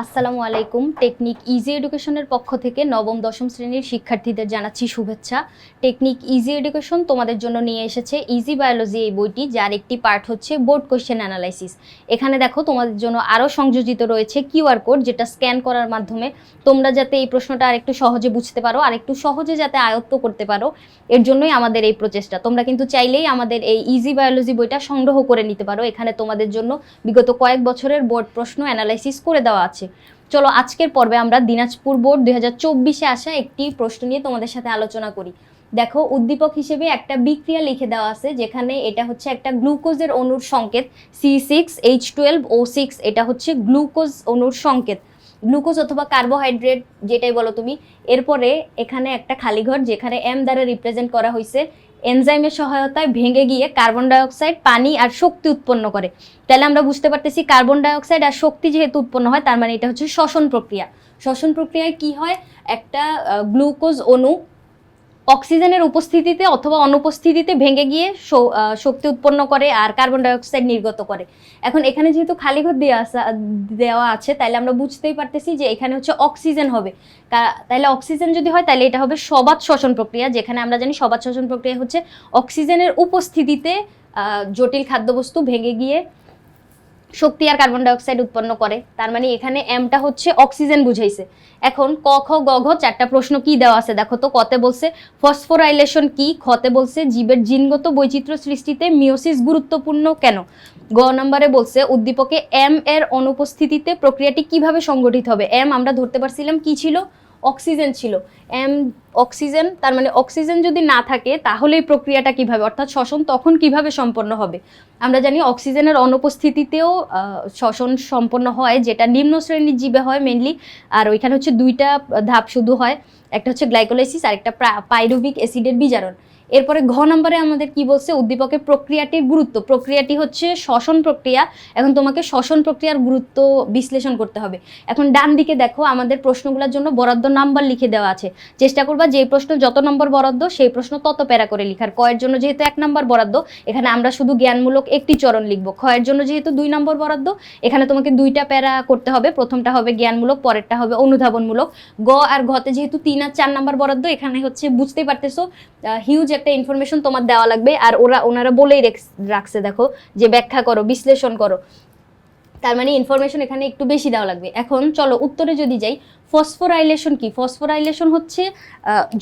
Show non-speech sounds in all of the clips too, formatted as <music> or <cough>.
আসসালামু আলাইকুম। Technique easy এডুকেশনের পক্ষ থেকে নবম, দশম শ্রেণির শিক্ষার্থীদের জানাচ্ছি শুভেচ্ছা। টেকনিক ইজি এডুকেশন তোমাদের জন্য নিয়ে এসেছে ইজি বায়োলজি এই বইটি, যার একটি পার্ট হচ্ছে বোর্ড কোশ্চেন অ্যানালাইসিস। এখানে দেখো তোমাদের জন্য আরও সংযোজিত রয়েছে কিউআর কোড, যেটা স্ক্যান করার মাধ্যমে তোমরা যাতে এই প্রশ্নটা আরেকটু সহজে বুঝতে পারো আর একটু সহজে যাতে আয়ত্ত করতে পারো, এর জন্যই আমাদের এই প্রচেষ্টা। তোমরা কিন্তু চাইলেই আমাদের এই ইজি বায়োলজি বইটা সংগ্রহ করে নিতে পারো। এখানে তোমাদের জন্য বিগত কয়েক বছরের বোর্ড প্রশ্ন অ্যানালাইসিস করে দেওয়া আছে। চলো আজকের পর্বে আমরা দিনাজপুর বোর্ড দুই হাজার চব্বিশে আসা একটি প্রশ্ন নিয়ে তোমাদের সাথে আলোচনা করি। দেখো, উদ্দীপক হিসেবে একটা বিক্রিয়া লিখে দেওয়া আছে, যেখানে এটা হচ্ছে একটা গ্লুকোজের অণুর সংকেত C six H twelve O six এটা হচ্ছে গ্লুকোজ অণুর সংকেত। গ্লুকোজ অথবা কার্বোহাইড্রেট যেটাই বলো তুমি, এরপরে এখানে একটা খালি ঘর যেখানে এম দ্বারা রিপ্রেজেন্ট করা হয়েছে এনজাইমের সহায়তায় ভেঙে গিয়ে কার্বন ডাইঅক্সাইড, পানি আর শক্তি উৎপন্ন করে। তাহলে আমরা বুঝতে পারতেছি কার্বন ডাইঅক্সাইড আর শক্তি যেহেতু উৎপন্ন হয়, তার মানে এটা হচ্ছে শ্বসন প্রক্রিয়া। শ্বসন প্রক্রিয়ায় কি হয়? একটা গ্লুকোজ অণু অক্সিজেনের উপস্থিতিতে অথবা অনুপস্থিতিতে ভেঙে গিয়ে শক্তি উৎপন্ন করে আর কার্বন ডাইঅক্সাইড নির্গত করে। এখন এখানে যেহেতু খালি ঘর দেওয়া দেওয়া আছে তাহলে আমরা বুঝতেই পারতেছি যে এখানে হচ্ছে অক্সিজেন হবে। তাহলে অক্সিজেন যদি হয় তাহলে এটা হবে সবাত শ্বসন প্রক্রিয়া, যেখানে আমরা জানি সবাত শ্বসন প্রক্রিয়া হচ্ছে অক্সিজেনের উপস্থিতিতে জটিল খাদ্যবস্তু ভেঙে গিয়ে শক্তি আর কার্বন ডাইঅক্সাইড উৎপন্ন করে। তার মানে এখানে এমটা হচ্ছে অক্সিজেন বুঝাইছে। এখন ক, খ, গ, ঘ চারটা প্রশ্ন কি দেওয়া আছে? দেখো তো, কতে বলছে ফসফোরাইলেশন কি? খতে বলছে, জীবের জিনগত বৈচিত্র্য সৃষ্টিতে মিওসিস গুরুত্বপূর্ণ কেন? গ নম্বরে বলছে, উদ্দীপকে এম এর অনুপস্থিতিতে প্রক্রিয়াটি কীভাবে সংগঠিত হবে? এম আমরা ধরতে পারছিলাম কি ছিল? অক্সিজেন ছিল। এম, অক্সিজেন, তার মানে অক্সিজেন যদি না থাকে, তাহলে এই প্রক্রিয়াটা কীভাবে? অর্থাৎ শ্বসন তখন কীভাবে সম্পন্ন হবে? আমরা জানি অক্সিজেনের অনুপস্থিতিতেও শ্বসন সম্পন্ন হয়, যেটা নিম্ন শ্রেণির জীবে হয় মেনলি আর ওইখানে হচ্ছে দুইটা ধাপ শুধু হয়। একটা হচ্ছে গ্লাইকোলাইসিস আর একটা পাইরুবিক অ্যাসিডের বিজারণ। এরপরে ঘ নম্বরে আমাদের কি বলছে? উদ্দীপকের প্রক্রিয়াটির গুরুত্ব। প্রক্রিয়াটি হচ্ছে শ্বসন প্রক্রিয়া। এখন তোমাকে শ্বসন প্রক্রিয়ার গুরুত্ব বিশ্লেষণ করতে হবে। এখন ডান দিকে দেখো, আমাদের প্রশ্নগুলোর জন্য বরাদ্দ নাম্বার লিখে দেওয়া আছে। চেষ্টা করবা যে প্রশ্ন যত নম্বর বরাদ্দ, সেই প্রশ্ন তত প্যারা করে লিখার। কয়ের জন্য যেহেতু এক নম্বর বরাদ্দ, এখানে আমরা শুধু জ্ঞানমূলক একটি চরণ লিখব। ক্ষয়ের জন্য যেহেতু দুই নম্বর বরাদ্দ, এখানে তোমাকে দুইটা প্যারা করতে হবে। প্রথমটা হবে জ্ঞানমূলক, পরেরটা হবে অনুধাবনমূলক। গ আর ঘতে যেহেতু তিন আর চার নম্বর বরাদ্দ, এখানে হচ্ছে বুঝতেই পারতেছো হিউজ একটা ইনফরমেশন তোমার দেওয়া লাগবে, আর ওরা, ওনারা বলেই রেখ- রাখছে, দেখো, যে ব্যাখ্যা করো, বিশ্লেষণ করো। তার মানে ইনফরমেশন এখানে একটু বেশি দেওয়া লাগবে। এখন চলো উত্তরে যদি যাই ফসফোরাইলেশন কি? ফসফোরাইলেশন হচ্ছে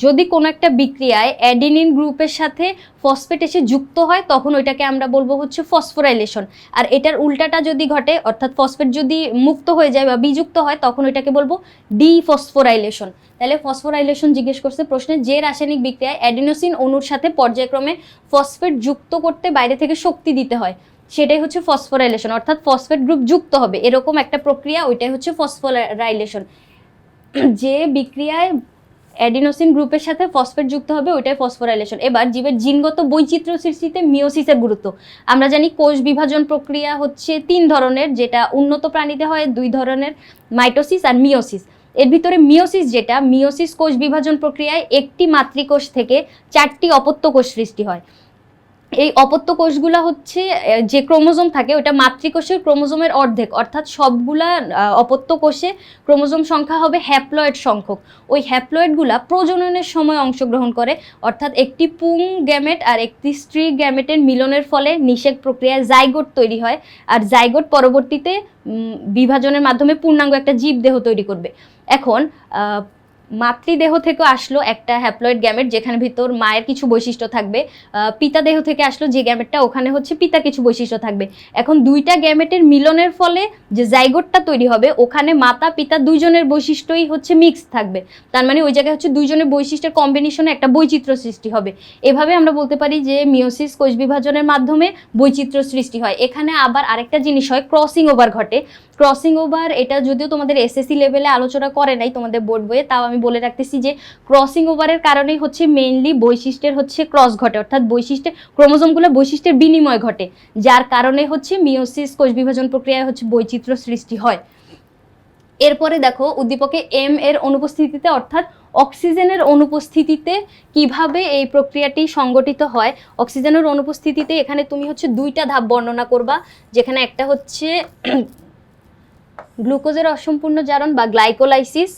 যদি কোনো একটা বিক্রিয়ায় অ্যাডিনিন গ্রুপের সাথে ফসফেট এসে যুক্ত হয়, তখন ওইটাকে আমরা বলব হচ্ছে ফসফোরাইলেশন আর এটার উল্টাটা যদি ঘটে, অর্থাৎ ফসফেট যদি মুক্ত হয়ে যায় বা বিযুক্ত হয়, তখন ওইটাকে বলব ডিফসফোরাইলেশন তাহলে ফসফোরাইলেশন জিজ্ঞেস করছে প্রশ্নে, যে রাসায়নিক বিক্রিয়ায় অ্যাডিনোসিন অণুর সাথে পর্যায়ক্রমে ফসফেট যুক্ত করতে বাইরে থেকে শক্তি দিতে হয় সেটাই হচ্ছে ফসফোরাইলেশন। অর্থাৎ ফসফেট গ্রুপ যুক্ত হবে এরকম একটা প্রক্রিয়া ওইটাই হচ্ছে ফসফোরাইলেশন। <clears throat> যে বিক্রিয়ায় অ্যাডিনোসিন গ্রুপের সাথে ফসফেট যুক্ত হবে ওইটাই ফসফোরাইলেশন। এবার জীবের জিনগত বৈচিত্র্য সৃষ্টিতে মিওসিসের গুরুত্ব। আমরা জানি কোষ বিভাজন প্রক্রিয়া হচ্ছে তিন ধরনের যেটা উন্নত প্রাণীতে হয় দুই ধরনের মাইটোসিস আর মিওসিস। এর ভিতরে মিওসিস যেটা মিওসিস কোষ বিভাজন প্রক্রিয়ায় একটি মাতৃকোষ থেকে চারটি অপত্য কোষ সৃষ্টি হয়। এই অপত্য কোষগুলা হচ্ছে যে ক্রোমোজোম থাকে ওটা মাতৃকোষের ক্রোমোজোমের অর্ধেক। অর্থাৎ সবগুলা অপত্য কোষে ক্রোমোজোম সংখ্যা হবে হ্যাপ্লয়েড সংখ্যক। ওই হ্যাপ্লয়েডগুলা প্রজননের সময় অংশগ্রহণ করে। অর্থাৎ একটি পুং গ্যামেট আর একটি স্ত্রী গ্যামেটের মিলনের ফলে নিষেক প্রক্রিয়ায় জাইগোট তৈরি হয়। আর জাইগোট পরবর্তীতে বিভাজনের মাধ্যমে পূর্ণাঙ্গ একটা জীবদেহ তৈরি করবে। এখন মাতৃদেহ থেকে আসলো একটা হ্যাপ্লয়েড গ্যামেট যেখানে ভিতর মায়ের কিছু বৈশিষ্ট্য থাকবে। পিতা দেহ থেকে আসলো যে গ্যামেটটা ওখানে হচ্ছে পিতা কিছু বৈশিষ্ট্য থাকবে। এখন দুইটা গ্যামেটের মিলনের ফলে যে জাইগোটটা তৈরি হবে, ওখানে মাতা, পিতা দুইজনের বৈশিষ্ট্যই হচ্ছে মিক্স থাকবে। তার মানে ওই জায়গায় হচ্ছে দুইজনের বৈশিষ্ট্যের কম্বিনেশনে একটা বৈচিত্র্য সৃষ্টি হবে। এভাবে আমরা বলতে পারি যে মিওসিস কোষ বিভাজনের মাধ্যমে বৈচিত্র্য সৃষ্টি হয়। এখানে আবার আরেকটা জিনিস হয় ক্রসিং ওভার ঘটে। ক্রসিং ওভার এটা যদিও তোমাদের এসএসসি লেভেলে আলোচনা করে নাই তোমাদের বোর্ড বইয়ে, তাও আমি বলে রাখতেছি যে ক্রসিং ওভারের কারণেই হচ্ছে মেইনলি বৈশিষ্ট্যের হচ্ছে ক্রস ঘটে, অর্থাৎ বৈশিষ্ট্যের ক্রোমোজোমগুলো বৈশিষ্ট্যের বিনিময় ঘটে, যার কারণে হচ্ছে মিওসিস কোষ বিভাজন প্রক্রিয়ায় হচ্ছে বৈচিত্র্য সৃষ্টি হয়। এরপরে দেখো, উদ্দীপকে এম এর অনুপস্থিতিতে, অর্থাৎ অক্সিজেনের অনুপস্থিতিতে কীভাবে এই প্রক্রিয়াটি সংগঠিত হয়, অক্সিজেনের অনুপস্থিতিতে এখানে তুমি হচ্ছে দুইটা ধাপ বর্ণনা করবা, যেখানে একটা হচ্ছে গ্লুকোজের অসম্পূর্ণ জারণ বা গ্লাইকোলাইসিস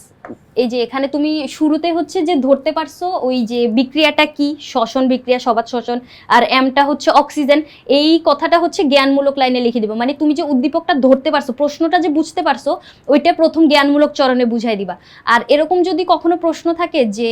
এই যে এখানে তুমি শুরুতে হচ্ছে যে ধরতে পারছ ওই যে বিক্রিয়াটা কি? শ্বসন বিক্রিয়া, সবাত শ্বসন আর এমটা হচ্ছে অক্সিজেন। এই কথাটা হচ্ছে জ্ঞানমূলক লাইনে লিখে দিবা। মানে তুমি যে উদ্দীপকটা ধরতে পারছ, প্রশ্নটা যে বুঝতে পারছ, ওইটা প্রথম জ্ঞানমূলক চরণে বুঝাই দিবা। আর এরকম যদি কখনো প্রশ্ন থাকে যে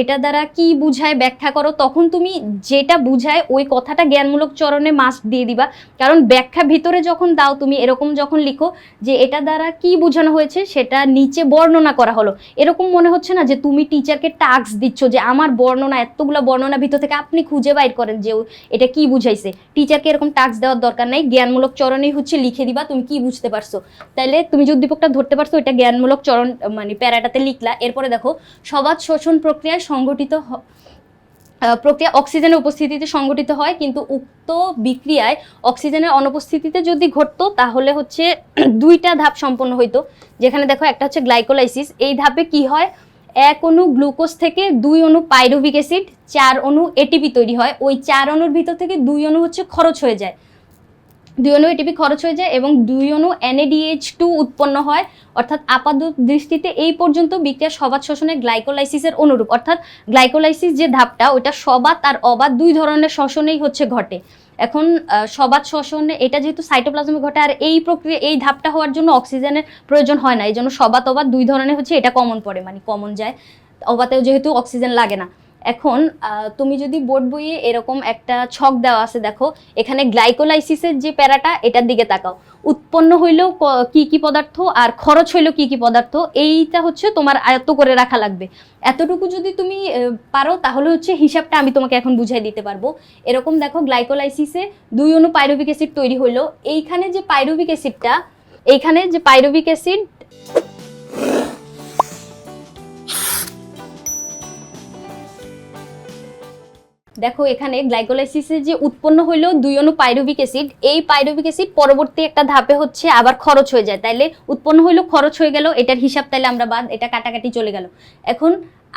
এটা দ্বারা কি বুঝায়, ব্যাখ্যা করো, তখন তুমি যেটা বুঝায়, ওই কথাটা জ্ঞানমূলক চরণে মাস্ক দিয়ে দিবা। কারণ ব্যাখ্যা ভিতরে যখন দাও, তুমি এরকম যখন লিখো যে এটা দ্বারা কি বোঝানো হয়েছে, সেটা নিচে বর্ণনা করা হলো। এরকম মনে হচ্ছে না যে তুমি টিচারকে টাস্ক দিচ্ছ যে আমার বর্ণনা, এতগুলো বর্ণনা ভিতর থেকে আপনি খুঁজে বাইর করেন যে এটা কি বুঝাইছে। টিচারকে এরকম টাস্ক দেওয়ার দরকার নাই, জ্ঞানমূলক চরণেই হচ্ছে লিখে দিবা, তুমি কি বুঝতে পারছ। তাইলে তুমি যদি উদ্দীপকটা ধরতে পারছ, এটা জ্ঞানমূলক চরণ মানে প্যারাটাতে লিখলা। এরপরে দেখো সবাদ শোষণ প্রক্রিয়ায় সংগঠিত প্রক্রিয়া অক্সিজেনের উপস্থিতিতে সংগঠিত হয়, কিন্তু উক্ত বিক্রিয়ায় অক্সিজেনের অনুপস্থিতিতে যদি ঘটতো, তাহলে হচ্ছে <clears throat> দুইটা ধাপ সম্পন্ন হইতো। যেখানে দেখো একটা হচ্ছে গ্লাইকোলাইসিস, এই ধাপে কি হয়? এক অণু গ্লুকোজ থেকে দুই অণু পাইরোভিক অ্যাসিড, চার অণু এটিপি তৈরি হয়। ওই চার অণুর ভিতর থেকে দুই অণু হচ্ছে খরচ হয়ে যায়। দুই অণু এটিপি খরচ হয়ে যায় এবং দুই অণু এনএডিএইচ টু উৎপন্ন হয়। অর্থাৎ আপাত দৃষ্টিতে এই পর্যন্ত বিক্রিয়া সবাত শোষণে গ্লাইকোলাইসিসের অনুরূপ। অর্থাৎ গ্লাইকোলাইসিস যে ধাপটা ওইটা সবাত আর অবাত দুই ধরনের শ্বসনেই হচ্ছে ঘটে। এখন সবাত শ্বসনে এটা যেহেতু সাইটোপ্লাজমে ঘটে, আর এই প্রক্রিয়া, এই ধাপটা হওয়ার জন্য অক্সিজেনের প্রয়োজন হয় না। এই জন্য সবাত অবাত দুই ধরনের হচ্ছে, এটা কমন পড়ে মানে কমন যায়। অবাতেও যেহেতু অক্সিজেন লাগে না। এখন তুমি যদি বোর্ড বইয়ে এরকম একটা ছক দেওয়া আছে, দেখো, এখানে গ্লাইকোলাইসিসের যে প্যারাটা, এটার দিকে তাকাও। উৎপন্ন হইলেও ক- কি পদার্থ আর খরচ হইলেও কি কি পদার্থ, এইটা হচ্ছে তোমার আয়ত্ত করে রাখা লাগবে। এতটুকু যদি তুমি পারো, তাহলে হচ্ছে হিসাবটা আমি তোমাকে এখন বুঝাই দিতে পারব। এরকম দেখো, গ্লাইকোলাইসিসে দুই অণু পাইরুভিক অ্যাসিড তৈরি হইল। এইখানে যে পাইরুভিক অ্যাসিডটা, এইখানে যে পাইরুভিক অ্যাসিড দেখো, এখানে গ্লাইকোলাইসিসে যে উৎপন্ন হইল দুই অণু পাইরুভিক অ্যাসিড এই পাইরুভিক অ্যাসিড পরবর্তী একটা ধাপে হচ্ছে আবার খরচ হয়ে যায়। তাইলে উৎপন্ন হইল, খরচ হয়ে গেল, এটার হিসাব তাইলে আমরা বাদ, এটা কাটাকাটি চলে গেল। এখন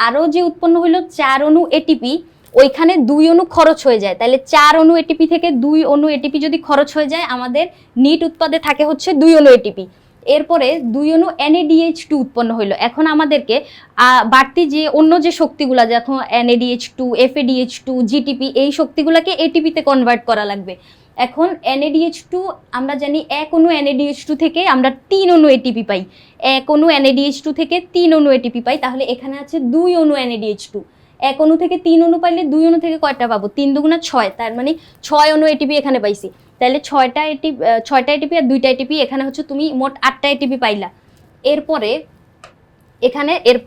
আরও যে উৎপন্ন হইল চার অণু এটিপি ওইখানে দুই অণু খরচ হয়ে যায়। তাহলে চার অণু এটিপি থেকে দুই অণু এটিপি যদি খরচ হয়ে যায়, আমাদের নিট উৎপাদে থাকে হচ্ছে দুই অণু এটিপি এরপরে দুই অণু এনএডিএইচ টু উৎপন্ন হইল। এখন আমাদেরকে বাড়তি যে অন্য যে শক্তিগুলা যখন NADH two FADH two GTP এই শক্তিগুলোকে এটিপিতে কনভার্ট করা লাগবে। এখন এনএডিএইচ টু আমরা জানি এক অণু এনএডিএইচ টু থেকে আমরা তিন অণু এটিপি পাই। এক অণু এনএডিএইচ টু থেকে তিন অণু এটিপি পাই। তাহলে এখানে আছে দুই অণু এনএডিএইচ টু এক অণু থেকে তিন অণু পাইলে দুই অণু থেকে কয়টা পাবো? তিন দুগুণা ছয়। তার মানে ছয় অণু এটিপি এখানে পাইছি। তাহলে ছয়টা এটিপি ছয়টা এটিপি আর দুইটা এটিপি এখানে হচ্ছে তুমি মোট আটটা এটিপি পাইলা। এরপরে এখানে এর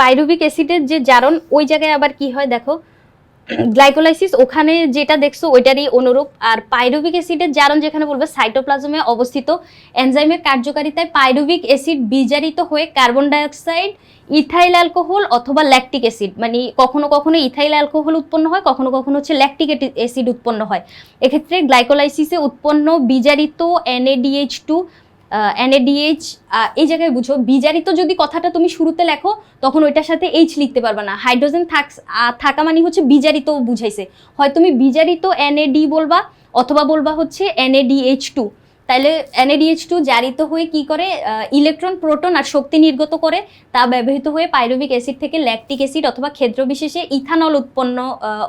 পাইরুবিক অ্যাসিডের যে জারণ, ওই জায়গায় আবার কি হয় দেখো? গ্লাইকোলাইসিস, ওখানে যেটা দেখছ ওইটারই অনুরূপ। আর পাইরুবিক অ্যাসিডের জারণ যেখানে বলবে, সাইটোপ্লাজমে অবস্থিত। এনজাইমের কার্যকারিতায় পাইরুবিক অ্যাসিড বিজারিত হয়ে কার্বন ডাইঅক্সাইড, ইথাইল অ্যালকোহল অথবা ল্যাকটিক অ্যাসিড মানে কখনো কখনো ইথাইল অ্যালকোহল উৎপন্ন হয়, কখনো কখনো হচ্ছে ল্যাকটিক অ্যাসিড উৎপন্ন হয়। এক্ষেত্রে গ্লাইকোলাইসিসে উৎপন্ন বিজারিত এনএডিএইচ টু এনএডিএইচ এই জায়গায় বুঝো। বিজারিত যদি কথাটা তুমি শুরুতে লেখো, তখন ওইটার সাথে এইচ লিখতে পারবে না। হাইড্রোজেন থাক থাকা মানে হচ্ছে বিজারিত বুঝাইছে। হয় তুমি বিজারিত এনএডি বলবা, অথবা বলবা হচ্ছে এনএডিএইচ টু তাইলে এনএডিএইচ টু জারিত হয়ে কি করে? ইলেকট্রন প্রোটন আর শক্তি নির্গত করে। তা ব্যবহৃত হয়ে পাইরুবিক অ্যাসিড থেকে ল্যাকটিক অ্যাসিড অথবা ক্ষেত্র বিশেষে ইথানল উৎপন্ন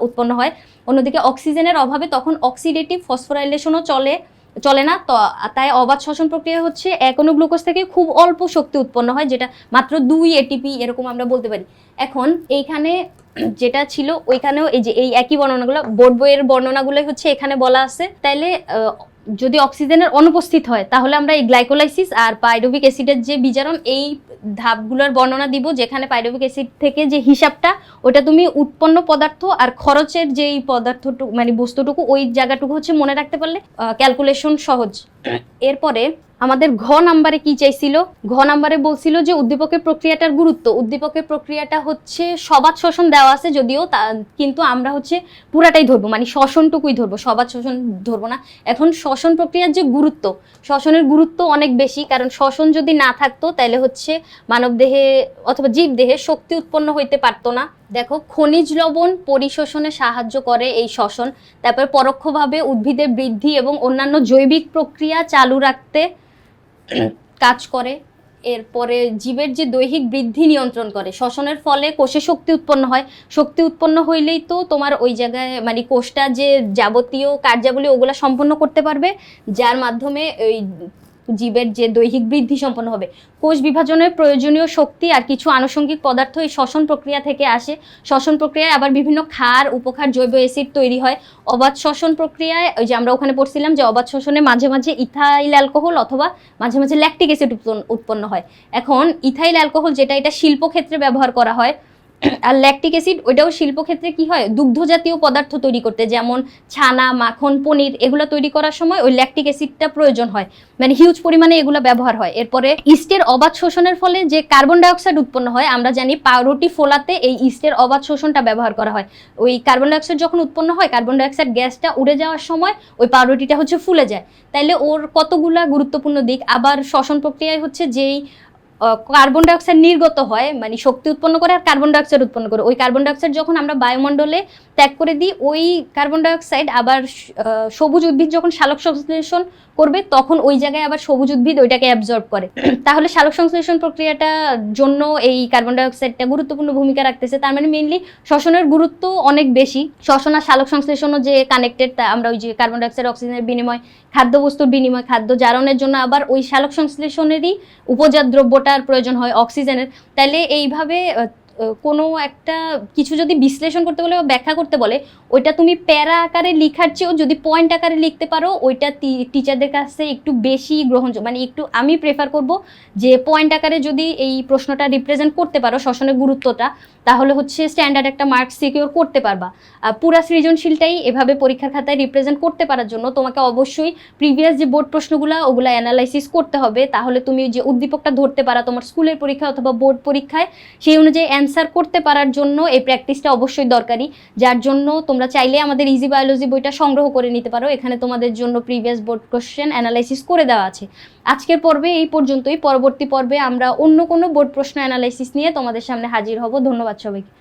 উৎপন্ন হয়। অন্যদিকে অক্সিজেনের অভাবে তখন অক্সিডেটিভ ফসফোরাইলেশনও চলে। চলে না। তো, তাই অবাধ শ্বসন প্রক্রিয়া হচ্ছে অণু গ্লুকোজ থেকে খুব অল্প শক্তি উৎপন্ন হয়, যেটা মাত্র দুই এটিপি এরকম আমরা বলতে পারি। এখন এইখানে যেটা ছিল, ওইখানেও এই যে এই একই বর্ণনাগুলো বোর্ড বইয়ের বর্ণনাগুলোই হচ্ছে এখানে বলা আছে। তাইলে যদি অক্সিজেনের অনুপস্থিত হয়, তাহলে আমরা এই গ্লাইকোলাইসিস আর পাইরোভিক অ্যাসিডের যে বিজারণ, এই ধাপগুলোর বর্ণনা দিব, যেখানে পাইরোভিক অ্যাসিড থেকে যে হিসাবটা, ওটা তুমি উৎপন্ন পদার্থ আর খরচের যেই পদার্থটুকু মানে বস্তুটুকু, ওই জায়গাটুকু হচ্ছে মনে রাখতে পারলে ক্যালকুলেশন সহজ। এরপরে আমাদের ঘ নাম্বারে কি চাইছিল? ঘ নাম্বারে বলছিল যে উদ্দীপকের প্রক্রিয়াটার গুরুত্ব। উদ্দীপকের প্রক্রিয়াটা হচ্ছে সবাদ শোষণ দেওয়া আছে যদিও তা, কিন্তু আমরা হচ্ছে পুরাটাই ধরবো মানে শ্বসনটুকুই ধরবো। সবাদ শোষণ ধরবো না। এখন শ্বসন প্রক্রিয়ার যে গুরুত্ব শ্বসনের গুরুত্ব অনেক বেশি, কারণ শ্বসন যদি না থাকতো তাহলে হচ্ছে মানব দেহে অথবা জীব দেহে শক্তি উৎপন্ন হইতে পারতো না। দেখো, খনিজ লবণ পরিশোষণে সাহায্য করে এই শ্বসন। তারপর পরোক্ষভাবে উদ্ভিদের বৃদ্ধি এবং অন্যান্য জৈবিক প্রক্রিয়া চালু রাখতে কাজ করে। এরপরে জীবের যে দৈহিক বৃদ্ধি নিয়ন্ত্রণ করে, শ্বসনের ফলে কোষে শক্তি উৎপন্ন হয়। শক্তি উৎপন্ন হইলেই তো তোমার ওই জায়গায় মানে কোষটা যে যাবতীয় কার্যাবলী ওগুলা সম্পন্ন করতে পারবে, যার মাধ্যমে ওই জীবের যে দৈহিক বৃদ্ধি সম্পন্ন হবে। কোষ বিভাজনের প্রয়োজনীয় শক্তি আর কিছু আনুষঙ্গিক পদার্থ এই শ্বসন প্রক্রিয়া থেকে আসে। শ্বসন প্রক্রিয়ায় আবার বিভিন্ন ক্ষার, উপক্ষার জৈব অ্যাসিড তৈরি হয়। অবাধ শ্বসন প্রক্রিয়ায়, ওই যে আমরা ওখানে পড়ছিলাম যে অবাধ শ্বসনে মাঝে মাঝে ইথাইল অ্যালকোহল অথবা মাঝে মাঝে ল্যাকটিক অ্যাসিড উৎপন্ন হয়। এখন ইথাইল অ্যালকোহল যেটা, এটা শিল্পক্ষেত্রে ব্যবহার করা হয়। আর ল্যাকটিক অ্যাসিড ওইটাও শিল্পক্ষেত্রে কি হয়? দুগ্ধ জাতীয় পদার্থ তৈরি করতে, যেমন ছানা, মাখন, পনির, এগুলো তৈরি করার সময় ওই ল্যাকটিক অ্যাসিডটা প্রয়োজন হয়। মানে হিউজ পরিমাণে এগুলো ব্যবহার হয়। এরপরে ইস্টের অবাধ শোষণের ফলে যে কার্বন ডাইঅক্সাইড উৎপন্ন হয়, আমরা জানি পাউরুটি ফোলাতে এই ইস্টের অবাধ শোষণটা ব্যবহার করা হয়। ওই কার্বন ডাইঅক্সাইড যখন উৎপন্ন হয় কার্বন ডাইঅক্সাইড গ্যাসটা উড়ে যাওয়ার সময় ওই পাউরুটিটা হচ্ছে ফুলে যায়। তাইলে ওর কতগুলা গুরুত্বপূর্ণ দিক? আবার শ্বসন প্রক্রিয়ায় হচ্ছে যেই কার্বন ডাইঅক্সাইড নির্গত হয় মানে শক্তি উৎপন্ন করে আর কার্বন ডাইঅক্সাইড উৎপন্ন করে। ওই কার্বন ডাইঅক্সাইড যখন আমরা বায়ুমণ্ডলে ত্যাগ করে দিই, ওই কার্বন ডাইঅক্সাইড আবার সবুজ উদ্ভিদ যখন সালোক সংশ্লেষণ করবে, তখন ওই জায়গায় আবার সবুজ উদ্ভিদ ওইটাকে অ্যাবজর্ব করে। <clears throat> তাহলে সালোক সংশ্লেষণ প্রক্রিয়াটার জন্য এই কার্বন ডাইঅক্সাইডটা গুরুত্বপূর্ণ ভূমিকা রাখতেছে। তার মানে মেইনলি শ্বসনের গুরুত্ব অনেক বেশি। শ্বসন আর সালোক সংশ্লেষণও যে কানেক্টেড তা আমরা ওই যে কার্বন ডাইঅক্সাইড অক্সিজেনের বিনিময়, খাদ্যবস্তুর বিনিময়, খাদ্য জারণের জন্য আবার ওই সালোক সংশ্লেষণেরই উপজাত দ্রব্যটার প্রয়োজন হয় অক্সিজেনের তাহলে এইভাবে কোনো একটা কিছু যদি বিশ্লেষণ করতে বলে বা ব্যাখ্যা করতে বলে, ওইটা তুমি প্যারা আকারে লিখার চেয়েও যদি পয়েন্ট আকারে লিখতে পারো, ওইটা টিচারদের কাছে একটু বেশি গ্রহণযোগ্য। মানে একটু আমি প্রেফার করব যে পয়েন্ট আকারে যদি এই প্রশ্নটা রিপ্রেজেন্ট করতে পারো শ্বসনের গুরুত্বটা, তাহলে হচ্ছে স্ট্যান্ডার্ড একটা মার্কস সিকিউর করতে পারবা। পুরা সৃজনশীলটাই এভাবে পরীক্ষার খাতায় রিপ্রেজেন্ট করতে পারার জন্য তোমাকে অবশ্যই প্রিভিয়াস যে বোর্ড প্রশ্নগুলো, ওগুলো অ্যানালাইসিস করতে হবে। তাহলে তুমি যে উদ্দীপকটা ধরতে পারা তোমার স্কুলের পরীক্ষা অথবা বোর্ড পরীক্ষায়, সেই অনুযায়ী অ্যান্সার করতে পারার জন্য এই প্র্যাকটিসটা অবশ্যই দরকারি। যার জন্য তোমরা চাইলে আমাদের ইজি বায়োলজি বইটা সংগ্রহ করে নিতে পারো। এখানে তোমাদের জন্য প্রিভিয়াস বোর্ড কোশ্চেন অ্যানালাইসিস করে দেওয়া আছে। আজকের পর্বে এই পর্যন্তই। পরবর্তী পর্বে আমরা অন্য কোনো বোর্ড প্রশ্ন অ্যানালাইসিস নিয়ে তোমাদের সামনে হাজির হব। ধন্যবাদ সবাইকে।